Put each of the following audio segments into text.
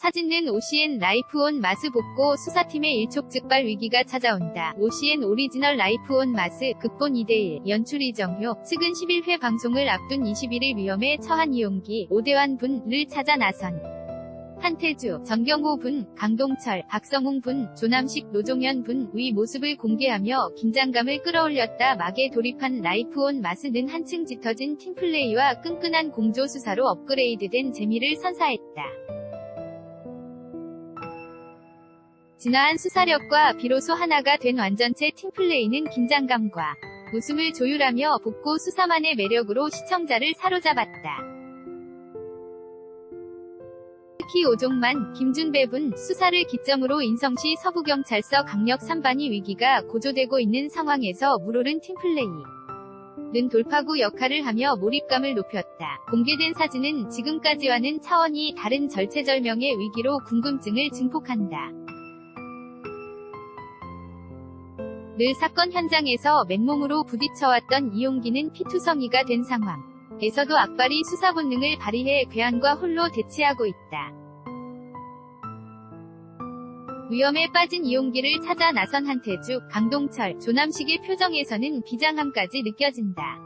사진는 OCN 라이프 온 마스 복고 수사팀의 일촉즉발 위기가 찾아온다. OCN 오리지널 라이프 온 마스 극본 2대1 연출 이정효 측은 11회 방송을 앞둔 21일 위험에 처한 이용기 오대환 분을 찾아 나선 한태주, 전경호 분, 강동철, 박성웅 분, 조남식, 노종현 분의 모습을 공개하며 긴장감을 끌어올렸다. 막에 돌입한 라이프 온 마스는 한층 짙어진 팀플레이와 끈끈한 공조 수사로 업그레이드된 재미를 선사했다. 진화한 수사력과 비로소 하나가 된 완전체 팀플레이는 긴장감과 웃음을 조율하며 복고 수사만의 매력으로 시청자를 사로잡았다. 특히 오종만, 김준배분 수사를 기점으로 인성시 서부경찰서 강력 3반이 위기가 고조되고 있는 상황에서 물오른 팀플레이. 는 돌파구 역할을 하며 몰입감을 높였다. 공개된 사진은 지금까지와는 차원이 다른 절체절명의 위기로 궁금증을 증폭한다. 늘 사건 현장에서 맨몸으로 부딪혀왔던 이용기는 피투성이가 된 상황. 에서도 악발이 수사 본능을 발휘해 괴한과 홀로 대치하고 있다. 위험에 빠진 이용기를 찾아 나선 한태주, 강동철, 조남식의 표정에서는 비장함까지 느껴진다.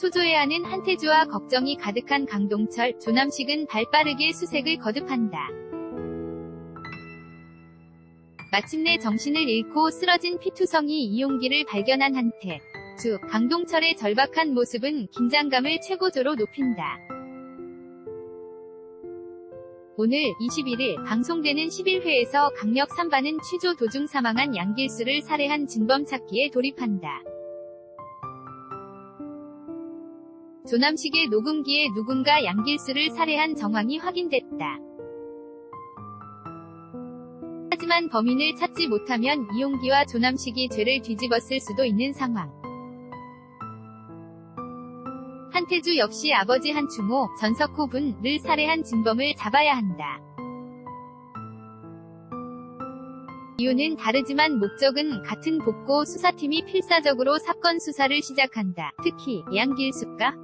초조해하는 한태주와 걱정이 가득한 강동철, 조남식은 발빠르게 수색을 거듭한다. 마침내 정신을 잃고 쓰러진 피투성이 이용기를 발견한 한태. 주, 강동철의 절박한 모습은 긴장감을 최고조로 높인다. 오늘 21일 방송되는 11회에서 강력 3반은 취조 도중 사망한 양길수를 살해한 진범 찾기에 돌입한다. 조남식의 녹음기에 누군가 양길수를 살해한 정황이 확인됐다. 하지만 범인을 찾지 못하면 이용기와 조남식이 죄를 뒤집었을 수도 있는 상황. 한태주 역시 아버지 한충호, 전석호 분을 살해한 진범을 잡아야 한다. 이유는 다르지만 목적은 같은 복고 수사팀이 필사적으로 사건 수사를 시작한다. 특히 양길수가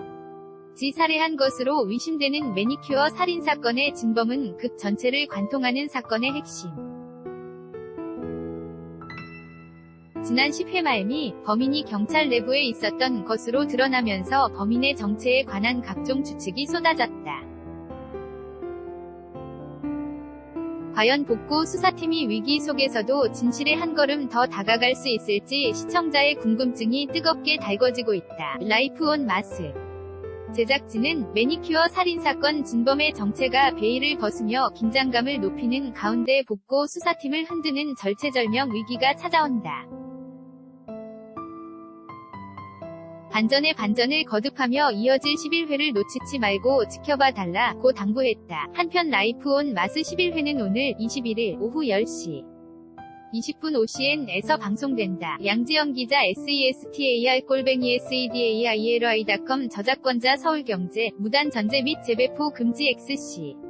지 살해한 것으로 의심되는 매니큐어 살인 사건의 진범은 극 전체를 관통하는 사건의 핵심. 지난 10회 말미 범인이 경찰 내부에 있었던 것으로 드러나면서 범인의 정체에 관한 각종 추측이 쏟아졌다. 과연 복고 수사팀이 위기 속에서도 진실에 한 걸음 더 다가갈 수 있을지 시청자의 궁금증이 뜨겁게 달궈지고 있다. 라이프 온 마스 제작진은 매니큐어 살인사건 진범의 정체가 베일을 벗으며 긴장감을 높이는 가운데 복고 수사팀을 흔드는 절체절명 위기가 찾아온다. 반전에 반전을 거듭하며 이어질 11회를 놓치지 말고 지켜봐 달라고 당부했다. 한편 라이프 온 마스 11회는 오늘 21일 오후 10시 20분 OCN에서 방송된다. 양지영 기자 SESTAR 골뱅이 SEDAIRI.com 저작권자 서울경제 무단 전제 및 재배포 금지 XC